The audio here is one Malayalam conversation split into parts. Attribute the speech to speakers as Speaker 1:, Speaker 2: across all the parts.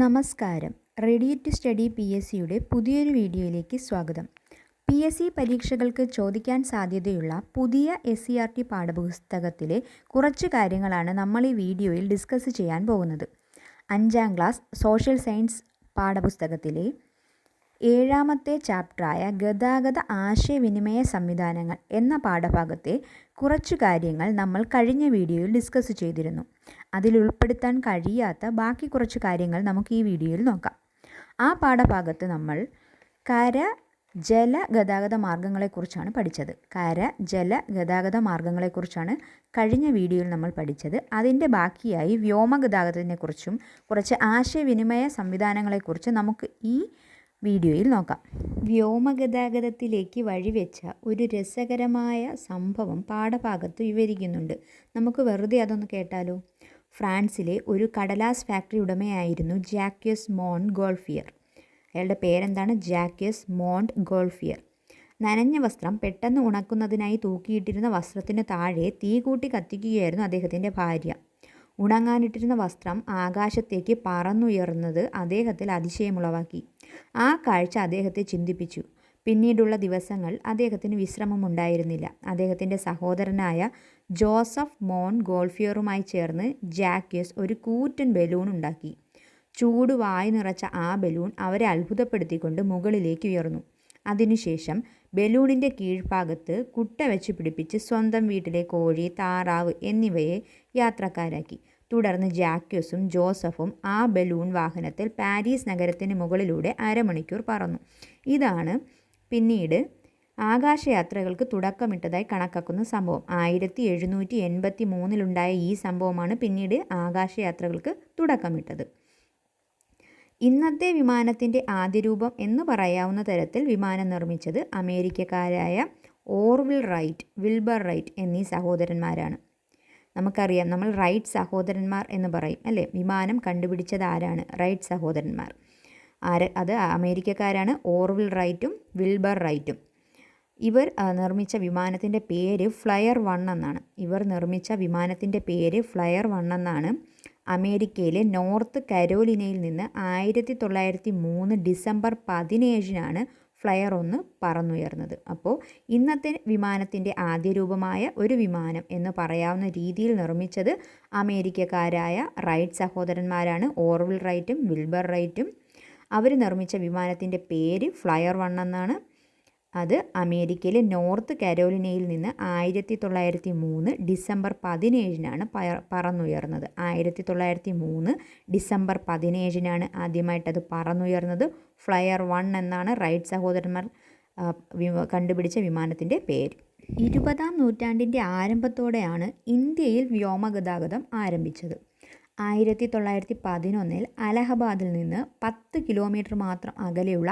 Speaker 1: നമസ്കാരം. Ready to study P S സിയുടെ പുതിയൊരു വീഡിയോയിലേക്ക് സ്വാഗതം. പി എസ് സി പരീക്ഷകൾക്ക് ചോദിക്കാൻ സാധ്യതയുള്ള പുതിയ എസ് സി ആർ ടി പാഠപുസ്തകത്തിലെ കുറച്ച് കാര്യങ്ങളാണ് നമ്മൾ ഈ വീഡിയോയിൽ ഡിസ്കസ് ചെയ്യാൻ പോകുന്നത്. അഞ്ചാം ക്ലാസ് സോഷ്യൽ സയൻസ് പാഠപുസ്തകത്തിലെ ഏഴാമത്തെ ചാപ്റ്ററായ ഗതാഗത ആശയവിനിമയ സംവിധാനങ്ങൾ എന്ന പാഠഭാഗത്തെ കുറച്ചു കാര്യങ്ങൾ നമ്മൾ കഴിഞ്ഞ വീഡിയോയിൽ ഡിസ്കസ് ചെയ്തിരുന്നു. അതിൽ ഉൾപ്പെടുത്താൻ കഴിയാത്ത ബാക്കി കുറച്ച് കാര്യങ്ങൾ നമുക്ക് ഈ വീഡിയോയിൽ നോക്കാം. ആ പാഠഭാഗത്ത് നമ്മൾ കര ജല ഗതാഗത മാർഗങ്ങളെക്കുറിച്ചാണ് പഠിച്ചത്. കര ജല ഗതാഗത മാർഗങ്ങളെക്കുറിച്ചാണ് കഴിഞ്ഞ വീഡിയോയിൽ നമ്മൾ പഠിച്ചത്. അതിന്റെ ബാക്കിയായി വ്യോമ വ്യോമഗതാഗതത്തിനെക്കുറിച്ചും കുറച്ച് ആശയവിനിമയ സംവിധാനങ്ങളെക്കുറിച്ച് നമുക്ക് ഈ വീഡിയോയിൽ നോക്കാം. വ്യോമഗതാഗതത്തിലേക്ക് വഴിവെച്ച ഒരു രസകരമായ സംഭവം പാഠഭാഗത്ത് വിവരിക്കുന്നുണ്ട്. നമുക്ക് വെറുതെ അതൊന്ന് കേട്ടാലോ? ഫ്രാൻസിലെ ഒരു കടലാസ് ഫാക്ടറി ഉടമയായിരുന്നു ജാക്യസ് മോൺ ഗോൾഫിയർ. അയാളുടെ പേരെന്താണ്? ജാക്യസ് മോണ്ട് ഗോൾഫിയർ. നനഞ്ഞ വസ്ത്രം പെട്ടെന്ന് ഉണക്കുന്നതിനായി തൂക്കിയിട്ടിരുന്ന വസ്ത്രത്തിന് താഴെ തീ കൂട്ടി കത്തിക്കുകയായിരുന്നു അദ്ദേഹത്തിന്റെ ഭാര്യ. ഉണങ്ങാനിട്ടിരുന്ന വസ്ത്രം ആകാശത്തേക്ക് പറന്നുയർന്നത് അദ്ദേഹത്തിൽ അതിശയമുളവാക്കി. ആ കാഴ്ച അദ്ദേഹത്തെ ചിന്തിപ്പിച്ചു. പിന്നീടുള്ള ദിവസങ്ങൾ അദ്ദേഹത്തിന് വിശ്രമമുണ്ടായിരുന്നില്ല. അദ്ദേഹത്തിന്റെ സഹോദരനായ ജോസഫ് മോൺ ഗോൾഫിയറുമായി ചേർന്ന് ജാക്യസ് ഒരു കൂറ്റൻ ബലൂൺ ഉണ്ടാക്കി. ചൂട് വായു നിറച്ച ആ ബലൂൺ അവരെ അത്ഭുതപ്പെടുത്തിക്കൊണ്ട് മുകളിലേക്ക് ഉയർന്നു. അതിനുശേഷം ബലൂണിന്റെ കീഴ്ഭാഗത്ത് കുട്ട വെച്ച് പിടിപ്പിച്ച് സ്വന്തം വീട്ടിലെ കോഴി താറാവ് എന്നിവയെ യാത്രക്കാരാക്കി. തുടർന്ന് ജാക്യൂസും ജോസഫും ആ ബലൂൺ വാഹനത്തിൽ പാരീസ് നഗരത്തിന് മുകളിലൂടെ അരമണിക്കൂർ പറന്നു. ഇതാണ് പിന്നീട് ആകാശയാത്രകൾക്ക് തുടക്കമിട്ടതായി കണക്കാക്കുന്ന സംഭവം. ആയിരത്തി എഴുന്നൂറ്റി എൺപത്തി മൂന്നിലുണ്ടായ ഈ സംഭവമാണ് പിന്നീട് ആകാശയാത്രകൾക്ക് തുടക്കമിട്ടത്. ഇന്നത്തെ വിമാനത്തിന്റെ ആദ്യരൂപം എന്ന് പറയാവുന്ന തരത്തിൽ വിമാനം നിർമ്മിച്ചത് അമേരിക്കക്കാരായ ഓർവിൽ റൈറ്റ് വിൽബർ റൈറ്റ് എന്നീ സഹോദരന്മാരാണ്. നമുക്കറിയാം നമ്മൾ റൈറ്റ് സഹോദരന്മാർ എന്ന് പറയും അല്ലേ? വിമാനം കണ്ടുപിടിച്ചത് ആരാണ് റൈറ്റ് സഹോദരന്മാർ? ആര്? അത് അമേരിക്കക്കാരാണ് ഓർവിൽ റൈറ്റും വിൽബർ റൈറ്റും. ഇവർ നിർമ്മിച്ച വിമാനത്തിന്റെ പേര് ഫ്ലയർ വൺ എന്നാണ്. ഇവർ നിർമ്മിച്ച വിമാനത്തിന്റെ പേര് ഫ്ലയർ വൺ എന്നാണ്. അമേരിക്കയിലെ നോർത്ത് കരോലിനയിൽ നിന്ന് ആയിരത്തി തൊള്ളായിരത്തി മൂന്ന് ഡിസംബർ പതിനേഴിനാണ് ഫ്ലയർ ഒന്ന് പറന്നുയർന്നത്. അപ്പോൾ ഇന്നത്തെ വിമാനത്തിന്റെ ആദ്യ രൂപമായ ഒരു വിമാനം എന്ന് പറയാവുന്ന രീതിയിൽ നിർമ്മിച്ചത് അമേരിക്കക്കാരായ റൈറ്റ് സഹോദരന്മാരാണ്. ഓർവിൽ റൈറ്റും വിൽബർ റൈറ്റും. അവർ നിർമ്മിച്ച വിമാനത്തിന്റെ പേര് ഫ്ലയർ വൺ എന്നാണ്. അത് അമേരിക്കയിലെ നോർത്ത് കരോലിനയിൽ നിന്ന് ആയിരത്തി തൊള്ളായിരത്തി മൂന്ന് ഡിസംബർ പതിനേഴിനാണ് പറന്നുയർന്നത്. ആയിരത്തി തൊള്ളായിരത്തി മൂന്ന് ഡിസംബർ പതിനേഴിനാണ് ആദ്യമായിട്ടത് പറന്നുയർന്നത്. ഫ്ലയർ വൺ എന്നാണ് റൈറ്റ് സഹോദരന്മാർ കണ്ടുപിടിച്ച വിമാനത്തിന്റെ പേര്. ഇരുപതാം നൂറ്റാണ്ടിന്റെ ആരംഭത്തോടെയാണ് ഇന്ത്യയിൽ വ്യോമഗതാഗതം ആരംഭിച്ചത്. ആയിരത്തി തൊള്ളായിരത്തി പതിനൊന്നിൽ അലഹബാദിൽ നിന്ന് പത്ത് കിലോമീറ്റർ മാത്രം അകലെയുള്ള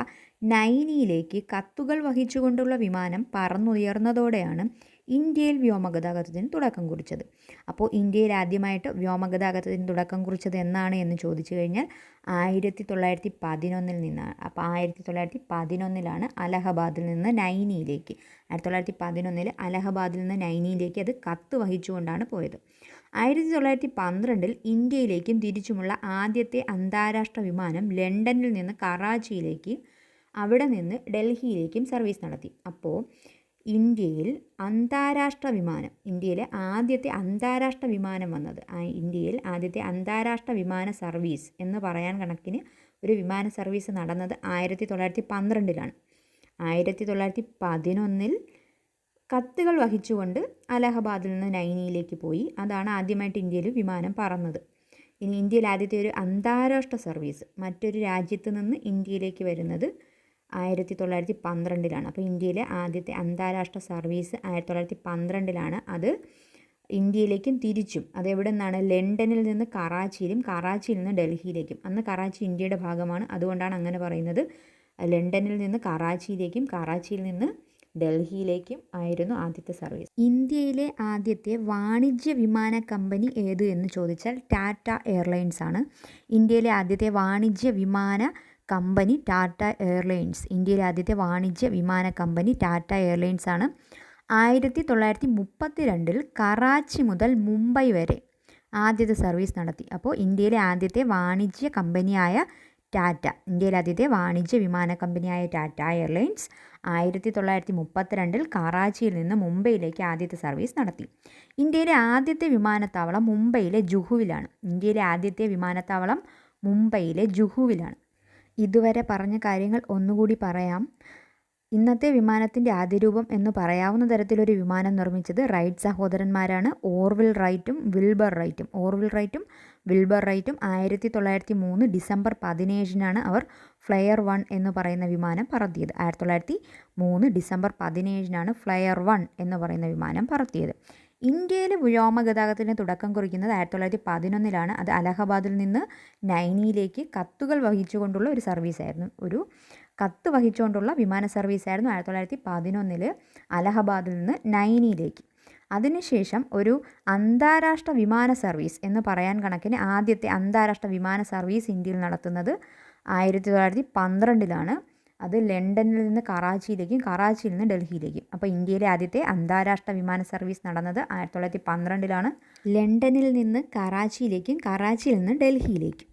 Speaker 1: നൈനിയിലേക്ക് കത്തുകൾ വഹിച്ചുകൊണ്ടുള്ള വിമാനം പറന്നുയർന്നതോടെയാണ് ഇന്ത്യയിൽ വ്യോമഗതാഗതത്തിന് തുടക്കം കുറിച്ചത്. അപ്പോൾ ഇന്ത്യയിൽ ആദ്യമായിട്ട് വ്യോമഗതാഗതത്തിന് തുടക്കം കുറിച്ചത് എന്നാണ് എന്ന് ചോദിച്ചു കഴിഞ്ഞാൽ ആയിരത്തി തൊള്ളായിരത്തി പതിനൊന്നിൽ നിന്നാണ്. അപ്പോൾ ആയിരത്തി തൊള്ളായിരത്തി പതിനൊന്നിലാണ് അലഹബാദിൽ നിന്ന് നൈനിയിലേക്ക് ആയിരത്തി തൊള്ളായിരത്തി പതിനൊന്നിൽ അലഹബാദിൽ നിന്ന് നൈനിയിലേക്ക് അത് കത്ത് വഹിച്ചുകൊണ്ടാണ് പോയത്. ആയിരത്തി തൊള്ളായിരത്തി പന്ത്രണ്ടിൽ ഇന്ത്യയിലേക്കും തിരിച്ചുമുള്ള ആദ്യത്തെ അന്താരാഷ്ട്ര വിമാനം ലണ്ടനിൽ നിന്ന് കറാച്ചിയിലേക്ക് അവിടെ നിന്ന് ഡൽഹിയിലേക്കും സർവീസ് നടത്തി. അപ്പോൾ ഇന്ത്യയിൽ അന്താരാഷ്ട്ര വിമാനം ഇന്ത്യയിലെ ആദ്യത്തെ അന്താരാഷ്ട്ര വിമാനം വന്നത് ഇന്ത്യയിൽ ആദ്യത്തെ അന്താരാഷ്ട്ര വിമാന സർവീസ് എന്ന് പറയാൻ കണക്കിന് ഒരു വിമാന സർവീസ് നടന്നത് ആയിരത്തി തൊള്ളായിരത്തി പന്ത്രണ്ടിലാണ് ആയിരത്തി തൊള്ളായിരത്തി പതിനൊന്നിൽ കത്തുകൾ വഹിച്ചുകൊണ്ട് അലഹബാദിൽ നിന്ന് നൈനിയിലേക്ക് പോയി. അതാണ് ആദ്യമായിട്ട് ഇന്ത്യയിൽ വിമാനം പറന്നത്. ഇനി ഇന്ത്യയിൽ ആദ്യത്തെ ഒരു അന്താരാഷ്ട്ര സർവീസ് മറ്റൊരു രാജ്യത്ത് നിന്ന് ഇന്ത്യയിലേക്ക് വരുന്നത് ആയിരത്തി തൊള്ളായിരത്തി പന്ത്രണ്ടിലാണ് അപ്പോൾ ഇന്ത്യയിലെ ആദ്യത്തെ അന്താരാഷ്ട്ര സർവീസ് ആയിരത്തി തൊള്ളായിരത്തി പന്ത്രണ്ടിലാണ് അത് ഇന്ത്യയിലേക്കും തിരിച്ചും. അതെവിടെ നിന്നാണ്? ലണ്ടനിൽ നിന്ന് കറാച്ചിയിലും കറാച്ചിയിൽ നിന്ന് ഡൽഹിയിലേക്കും. അന്ന് കറാച്ചി ഇന്ത്യയുടെ ഭാഗമാണ്. അതുകൊണ്ടാണ് അങ്ങനെ പറയുന്നത്. ലണ്ടനിൽ നിന്ന് കറാച്ചിയിലേക്കും കറാച്ചിയിൽ നിന്ന് ഡൽഹിയിലേക്കും ആയിരുന്നു ആദ്യത്തെ സർവീസ്. ഇന്ത്യയിലെ ആദ്യത്തെ വാണിജ്യ വിമാന കമ്പനി ഏത് എന്ന് ചോദിച്ചാൽ ടാറ്റ എയർലൈൻസ് ആണ്. ഇന്ത്യയിലെ ആദ്യത്തെ വാണിജ്യ വിമാന കമ്പനി ടാറ്റ എയർലൈൻസ്. ഇന്ത്യയിലെ ആദ്യത്തെ വാണിജ്യ വിമാന കമ്പനി ടാറ്റ എയർലൈൻസ് ആണ്. ആയിരത്തി തൊള്ളായിരത്തി മുപ്പത്തി രണ്ടിൽ കറാച്ചി മുതൽ മുംബൈ വരെ ആദ്യത്തെ സർവീസ് നടത്തി. അപ്പോൾ ഇന്ത്യയിലെ ആദ്യത്തെ വാണിജ്യ കമ്പനിയായ ടാറ്റ. ഇന്ത്യയിലെ ആദ്യത്തെ വാണിജ്യ വിമാന കമ്പനിയായ ടാറ്റ എയർലൈൻസ് ആയിരത്തി തൊള്ളായിരത്തി മുപ്പത്തിരണ്ടിൽ കറാച്ചിയിൽ നിന്ന് മുംബൈയിലേക്ക് ആദ്യത്തെ സർവീസ് നടത്തി. ഇന്ത്യയിലെ ആദ്യത്തെ വിമാനത്താവളം മുംബൈയിലെ ജുഹുവിലാണ്. ഇന്ത്യയിലെ ആദ്യത്തെ വിമാനത്താവളം മുംബൈയിലെ ജുഹുവിലാണ്. ഇതുവരെ പറഞ്ഞ കാര്യങ്ങൾ ഒന്നുകൂടി പറയാം. ഇന്നത്തെ വിമാനത്തിന്റെ ആദ്യരൂപം എന്ന് പറയാവുന്ന തരത്തിലൊരു വിമാനം നിർമ്മിച്ചത് റൈറ്റ് സഹോദരന്മാരാണ്. ഓർവിൽ റൈറ്റും വിൽബർ റൈറ്റും. ഓർവിൽ റൈറ്റും വിൽബർ റൈറ്റും ആയിരത്തി തൊള്ളായിരത്തി മൂന്ന് ഡിസംബർ പതിനേഴിനാണ് അവർ ഫ്ലയർ വൺ എന്ന് പറയുന്ന വിമാനം പറത്തിയത്. ആയിരത്തി തൊള്ളായിരത്തി മൂന്ന് ഡിസംബർ പതിനേഴിനാണ് ഫ്ലയർ വൺ എന്ന് പറയുന്ന വിമാനം പറത്തിയത്. ഇന്ത്യയിലെ വ്യോമ ഗതാഗതത്തിന് തുടക്കം കുറിക്കുന്നത് ആയിരത്തി തൊള്ളായിരത്തി പതിനൊന്നിലാണ് അത് അലഹബാദിൽ നിന്ന് നൈനിയിലേക്ക് കത്തുകൾ വഹിച്ചുകൊണ്ടുള്ള ഒരു സർവീസായിരുന്നു. ഒരു കത്ത് വഹിച്ചുകൊണ്ടുള്ള വിമാന സർവീസായിരുന്നു ആയിരത്തി തൊള്ളായിരത്തി പതിനൊന്നിൽ അലഹബാദിൽ നിന്ന് നൈനിയിലേക്ക്. അതിനുശേഷം ഒരു അന്താരാഷ്ട്ര വിമാന സർവീസ് എന്ന് പറയാൻ കണക്കിന് ആദ്യത്തെ അന്താരാഷ്ട്ര വിമാന സർവീസ് ഇന്ത്യയിൽ നടത്തുന്നത് ആയിരത്തി തൊള്ളായിരത്തി പന്ത്രണ്ടിലാണ് അത് ലണ്ടനിൽ നിന്ന് കറാച്ചിയിലേക്കും കറാച്ചിയിൽ നിന്ന് ഡൽഹിയിലേക്കും. അപ്പോൾ ഇന്ത്യയിലെ ആദ്യത്തെ അന്താരാഷ്ട്ര വിമാന സർവീസ് നടന്നത് ആയിരത്തി തൊള്ളായിരത്തി പന്ത്രണ്ടിലാണ് ലണ്ടനിൽ നിന്ന് കറാച്ചിയിലേക്കും കറാച്ചിയിൽ നിന്ന് ഡൽഹിയിലേക്കും.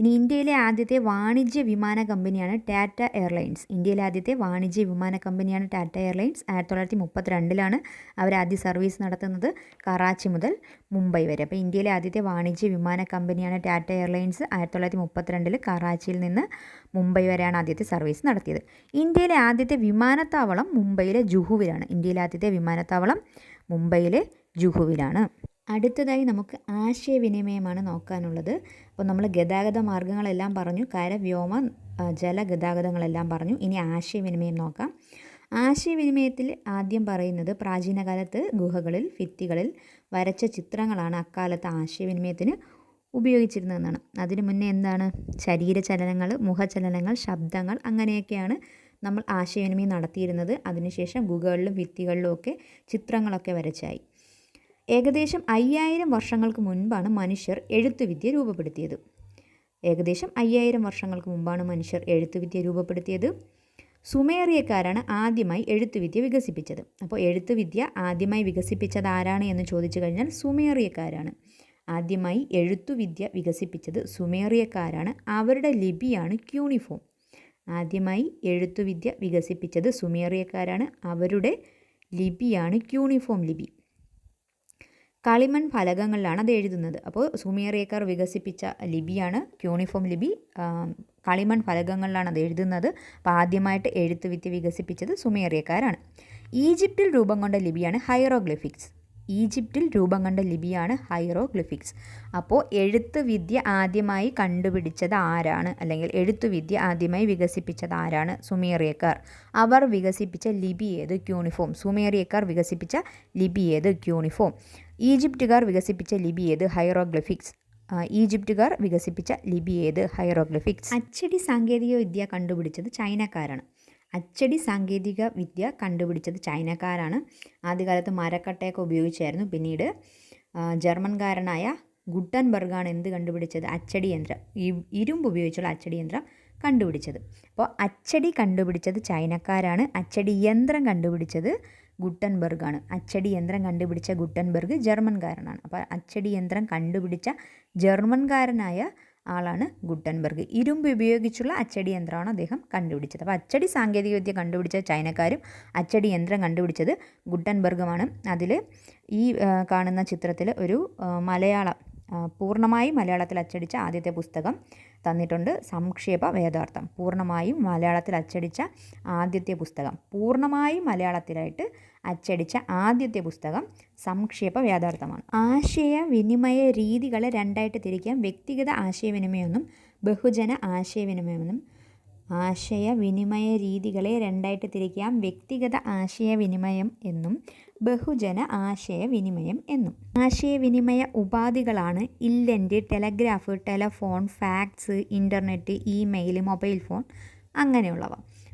Speaker 1: ഇനി ഇന്ത്യയിലെ ആദ്യത്തെ വാണിജ്യ വിമാന കമ്പനിയാണ് ടാറ്റ എയർലൈൻസ്. ഇന്ത്യയിലെ ആദ്യത്തെ വാണിജ്യ വിമാന കമ്പനിയാണ് ടാറ്റ എയർലൈൻസ്. ആയിരത്തി തൊള്ളായിരത്തി മുപ്പത്തിരണ്ടിലാണ് അവർ ആദ്യ സർവീസ് നടത്തുന്നത് കറാച്ചി മുതൽ മുംബൈ വരെ. അപ്പോൾ ഇന്ത്യയിലെ ആദ്യത്തെ വാണിജ്യ വിമാന കമ്പനിയാണ് ടാറ്റ എയർലൈൻസ്. ആയിരത്തി തൊള്ളായിരത്തി മുപ്പത്തിരണ്ടിൽ കറാച്ചിയിൽ നിന്ന് മുംബൈ വരെയാണ് ആദ്യത്തെ സർവീസ് നടത്തിയത്. ഇന്ത്യയിലെ ആദ്യത്തെ വിമാനത്താവളം മുംബൈയിലെ ജുഹുവിലാണ്. ഇന്ത്യയിലെ ആദ്യത്തെ വിമാനത്താവളം മുംബൈയിലെ ജുഹുവിലാണ്. അടുത്തതായി നമുക്ക് ആശയവിനിമയമാണ് നോക്കാനുള്ളത്. അപ്പോൾ നമ്മൾ ഗതാഗത മാർഗങ്ങളെല്ലാം പറഞ്ഞു കര വ്യോമ ജല പറഞ്ഞു. ഇനി ആശയവിനിമയം നോക്കാം. ആശയവിനിമയത്തിൽ ആദ്യം പറയുന്നത് പ്രാചീന കാലത്ത് ഗുഹകളിൽ ഭിത്തികളിൽ വരച്ച ചിത്രങ്ങളാണ് അക്കാലത്ത് ആശയവിനിമയത്തിന് ഉപയോഗിച്ചിരുന്നതെന്നാണ്. അതിനു മുന്നേ എന്താണ്? ശരീരചലനങ്ങൾ മുഖചലനങ്ങൾ ശബ്ദങ്ങൾ അങ്ങനെയൊക്കെയാണ് നമ്മൾ ആശയവിനിമയം നടത്തിയിരുന്നത്. അതിനുശേഷം ഗുഹകളിലും ഭിത്തികളിലും ഒക്കെ ചിത്രങ്ങളൊക്കെ വരച്ചായി. ഏകദേശം അയ്യായിരം വർഷങ്ങൾക്ക് മുൻപാണ് മനുഷ്യർ എഴുത്തുവിദ്യ രൂപപ്പെടുത്തിയത്. ഏകദേശം അയ്യായിരം വർഷങ്ങൾക്ക് മുമ്പാണ് മനുഷ്യർ എഴുത്തുവിദ്യ രൂപപ്പെടുത്തിയത്. സുമേറിയക്കാരാണ് ആദ്യമായി എഴുത്തുവിദ്യ വികസിപ്പിച്ചത്. അപ്പോൾ എഴുത്തുവിദ്യ ആദ്യമായി വികസിപ്പിച്ചത് ആരാണ് എന്ന് ചോദിച്ചു കഴിഞ്ഞാൽ സുമേറിയക്കാരാണ്. ആദ്യമായി എഴുത്തുവിദ്യ വികസിപ്പിച്ചത് സുമേറിയക്കാരാണ്. അവരുടെ ലിപിയാണ് ക്യൂണിഫോം. ആദ്യമായി എഴുത്തുവിദ്യ വികസിപ്പിച്ചത് സുമേറിയക്കാരാണ്. അവരുടെ ലിപിയാണ് ക്യൂണിഫോം ലിപി. കളിമൺ ഫലകങ്ങളിലാണ് അത് എഴുതുന്നത്. അപ്പോൾ സുമേറിയക്കാർ വികസിപ്പിച്ച ലിപിയാണ് ക്യൂണിഫോം ലിപി. കളിമൺ ഫലകങ്ങളിലാണ് അത് എഴുതുന്നത്. അപ്പോൾ ആദ്യമായിട്ട് എഴുത്തുവിദ്യ വികസിപ്പിച്ചത് സുമേറിയക്കാരാണ് ഈജിപ്തിൽ രൂപം കൊണ്ട ലിപിയാണ് ഹൈറോഗ്ലിഫിക്സ് ഈജിപ്തിൽ രൂപം കൊണ്ട ലിപിയാണ് ഹൈറോഗ്ലിഫിക്സ് അപ്പോൾ എഴുത്തുവിദ്യ ആദ്യമായി കണ്ടുപിടിച്ചത് ആരാണ്? അല്ലെങ്കിൽ എഴുത്തുവിദ്യ ആദ്യമായി വികസിപ്പിച്ചത് ആരാണ്? സുമേറിയക്കാർ അവർ വികസിപ്പിച്ച ലിപി ഏത്? ക്യൂണിഫോം. സുമേറിയക്കാർ വികസിപ്പിച്ച ലിപി ഏത്? ക്യൂണിഫോം. ഈജിപ്തുകാർ വികസിപ്പിച്ച ലിപി ഏത്? ഹൈറോഗ്ലിഫിക്സ് ഈജിപ്തുകാർ വികസിപ്പിച്ച ലിപി ഏത്? ഹൈറോഗ്ലിഫിക്സ് അച്ചടി സാങ്കേതിക വിദ്യ കണ്ടുപിടിച്ചത് ചൈനക്കാരാണ്. അച്ചടി സാങ്കേതിക വിദ്യ കണ്ടുപിടിച്ചത് ചൈനക്കാരാണ്. ആദ്യകാലത്ത് മരക്കട്ടയൊക്കെ ഉപയോഗിച്ചായിരുന്നു. പിന്നീട് ജർമ്മൻകാരനായ ഗുട്ടൻബർഗാണ് എന്ത് കണ്ടുപിടിച്ചത്? അച്ചടി യന്ത്രം. ഇരുമ്പ് ഉപയോഗിച്ചുള്ള അച്ചടി യന്ത്രം കണ്ടുപിടിച്ചത്. അപ്പോൾ അച്ചടി കണ്ടുപിടിച്ചത് ചൈനക്കാരാണ്. അച്ചടി യന്ത്രം കണ്ടുപിടിച്ചത് ഗുട്ടൻബർഗാണ്. അച്ചടി യന്ത്രം കണ്ടുപിടിച്ച ഗുട്ടൻബർഗ് ജർമ്മൻകാരനാണ്. അപ്പോൾ അച്ചടി യന്ത്രം കണ്ടുപിടിച്ച ജർമ്മൻകാരനായ ആളാണ് ഗുട്ടൻബർഗ്. ഇരുമ്പ് ഉപയോഗിച്ചുള്ള അച്ചടി യന്ത്രമാണ് അദ്ദേഹം കണ്ടുപിടിച്ചത്. അപ്പോൾ അച്ചടി സാങ്കേതികവിദ്യ കണ്ടുപിടിച്ച ചൈനക്കാരും അച്ചടി യന്ത്രം കണ്ടുപിടിച്ചത് ഗുട്ടൻബർഗുമാണ്. അതിൽ ഈ കാണുന്ന ചിത്രത്തിൽ ഒരു മലയാളം പൂർണമായും മലയാളത്തിൽ അച്ചടിച്ച ആദ്യത്തെ പുസ്തകം തന്നിട്ടുണ്ട് സംക്ഷേപ വേദാർത്ഥം. പൂർണമായും മലയാളത്തിൽ അച്ചടിച്ച ആദ്യത്തെ പുസ്തകം. പൂർണമായും മലയാളത്തിലായിട്ട് അച്ചടിച്ച ആദ്യത്തെ പുസ്തകം സംക്ഷേപ വേദാർത്ഥമാണ്. ആശയവിനിമയ രീതികളെ രണ്ടായിട്ട് തിരിക്കാം. വ്യക്തിഗത ആശയവിനിമയമെന്നും ബഹുജന ആശയവിനിമയമെന്നും ആശയവിനിമയ രീതികളെ രണ്ടായിട്ട് തിരിക്കാം. വ്യക്തിഗത ആശയവിനിമയം എന്നും ബഹുജന ആശയവിനിമയം എന്നും. ആശയവിനിമയ ഉപാധികളാണ് inland telegraph telephone fax internet email mobile phone അങ്ങനെയുള്ളവ.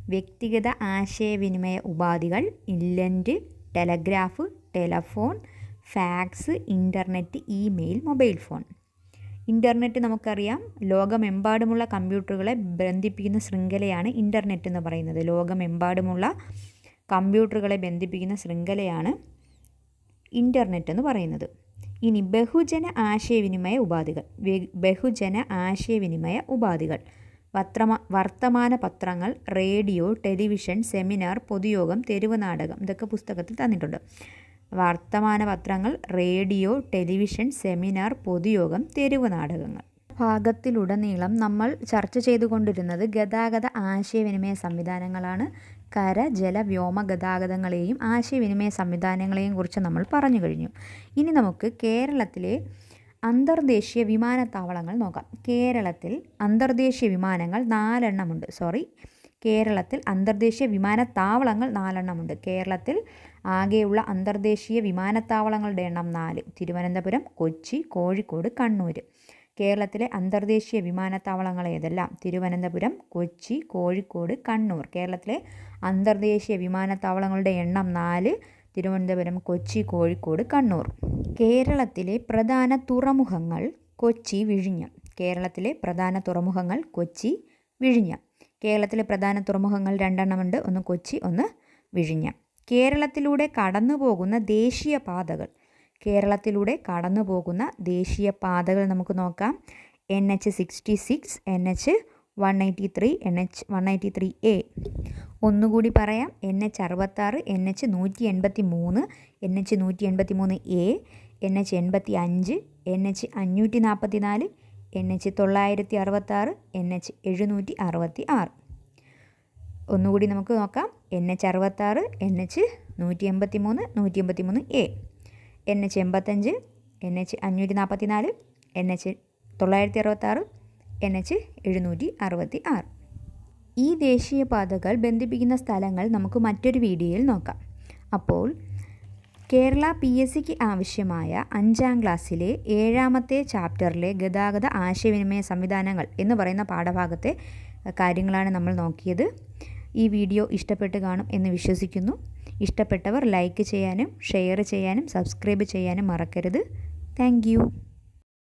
Speaker 1: വ്യക്തിഗത ആശയവിനിമയ ഉപാധികൾ inland telegraph telephone fax internet email mobile phone. Internet നമുക്കറിയാം. ലോകമെമ്പാടുമുള്ള കമ്പ്യൂട്ടറുകളെ ബന്ധിപ്പിക്കുന്ന ശൃംഖലയാണ് ഇന്റർനെറ്റ് എന്ന് പറയുന്നത്. ലോകമെമ്പാടുമുള്ള കമ്പ്യൂട്ടറുകളെ ബന്ധിപ്പിക്കുന്ന ശൃംഖലയാണ് ഇന്റർനെറ്റ് എന്ന് പറയുന്നത്. ഇനി ബഹുജന ആശയവിനിമയ ഉപാധികൾ. ബഹുജന ആശയവിനിമയ ഉപാധികൾ. പത്രമ വർത്തമാന പത്രങ്ങൾ റേഡിയോ ടെലിവിഷൻ സെമിനാർ പൊതുയോഗം തെരുവ് നാടകം ഇതൊക്കെ പുസ്തകത്തിൽ തന്നിട്ടുണ്ട്. വർത്തമാന പത്രങ്ങൾ റേഡിയോ ടെലിവിഷൻ സെമിനാർ പൊതുയോഗം തെരുവ് നാടകങ്ങൾ. ഭാഗത്തിലുടനീളം നമ്മൾ ചർച്ച ചെയ്തുകൊണ്ടിരുന്നത് ഗതാഗത ആശയവിനിമയ സംവിധാനങ്ങളാണ്. കര ജല വ്യോമ ഗതാഗതങ്ങളെയും ആശയവിനിമയ സംവിധാനങ്ങളെയും കുറിച്ച് നമ്മൾ പറഞ്ഞു കഴിഞ്ഞു. ഇനി നമുക്ക് കേരളത്തിലെ അന്തർദേശീയ വിമാനത്താവളങ്ങൾ നോക്കാം. കേരളത്തിൽ അന്തർദേശീയ വിമാനങ്ങൾ നാലെണ്ണമുണ്ട്. സോറി കേരളത്തിൽ അന്തർദേശീയ വിമാനത്താവളങ്ങൾ നാലെണ്ണമുണ്ട്. കേരളത്തിൽ ആകെയുള്ള അന്തർദേശീയ വിമാനത്താവളങ്ങളുടെ എണ്ണം നാല്. തിരുവനന്തപുരം കൊച്ചി കോഴിക്കോട് കണ്ണൂർ കേരളത്തിലെ അന്തർദേശീയ വിമാനത്താവളങ്ങൾ ഏതെല്ലാം? തിരുവനന്തപുരം കൊച്ചി കോഴിക്കോട് കണ്ണൂർ. കേരളത്തിലെ അന്തർദേശീയ വിമാനത്താവളങ്ങളുടെ എണ്ണം നാല്. തിരുവനന്തപുരം കൊച്ചി കോഴിക്കോട് കണ്ണൂർ. കേരളത്തിലെ പ്രധാന തുറമുഖങ്ങൾ കൊച്ചി വിഴിഞ്ഞം. കേരളത്തിലെ പ്രധാന തുറമുഖങ്ങൾ കൊച്ചി വിഴിഞ്ഞം. കേരളത്തിലെ പ്രധാന തുറമുഖങ്ങൾ രണ്ടെണ്ണമുണ്ട് ഒന്ന് കൊച്ചി ഒന്ന് വിഴിഞ്ഞം. കേരളത്തിലൂടെ കടന്നു പോകുന്ന ദേശീയ പാതകൾ കേരളത്തിലൂടെ കടന്നു പോകുന്ന ദേശീയ പാതകൾ നമുക്ക് നോക്കാം N H sixty six N H one ninety three N H one ninety three A ഒന്നുകൂടി പറയാം എൻ എച്ച് അറുപത്താറ് എൻ എച്ച് നൂറ്റി എൺപത്തി മൂന്ന് എൻ എച്ച് നൂറ്റി എൺപത്തി മൂന്ന് എ എൻ എച്ച് എൺപത്തി അഞ്ച് എൻ എച്ച് അഞ്ഞൂറ്റി നാൽപ്പത്തി നാല് എൻ എച്ച് തൊള്ളായിരത്തി അറുപത്താറ് എൻ എച്ച് എഴുന്നൂറ്റി അറുപത്തി ആറ് ഒന്നുകൂടി നമുക്ക് നോക്കാം എൻ എച്ച് അറുപത്താറ് എൻ എച്ച് നൂറ്റി എൺപത്തി മൂന്ന് നൂറ്റി എൺപത്തി മൂന്ന് എ. എൻ എച്ച് എൺപത്തഞ്ച് എൻ എച്ച് അഞ്ഞൂറ്റി നാൽപ്പത്തി നാല് എൻ എച്ച് തൊള്ളായിരത്തി അറുപത്താറ് എൻ എച്ച് എഴുന്നൂറ്റി അറുപത്തി ആറ് ഈ ദേശീയപാതകൾ ബന്ധിപ്പിക്കുന്ന സ്ഥലങ്ങൾ നമുക്ക് മറ്റൊരു വീഡിയോയിൽ നോക്കാം. അപ്പോൾ കേരള പി എസ് സിക്ക് ആവശ്യമായ അഞ്ചാം ക്ലാസ്സിലെ ഏഴാമത്തെ ചാപ്റ്ററിലെ ഗതാഗത ആശയവിനിമയ സംവിധാനങ്ങൾ എന്ന് പറയുന്ന പാഠഭാഗത്തെ കാര്യങ്ങളാണ് നമ്മൾ നോക്കിയത്. ഈ വീഡിയോ ഇഷ്ടപ്പെട്ട് കാണും എന്ന് വിശ്വസിക്കുന്നു. ഇഷ്ടപ്പെട്ടവർ ലൈക്ക് ചെയ്യാനും ഷെയർ ചെയ്യാനും സബ്സ്ക്രൈബ് ചെയ്യാനും മറക്കരുത്. താങ്ക്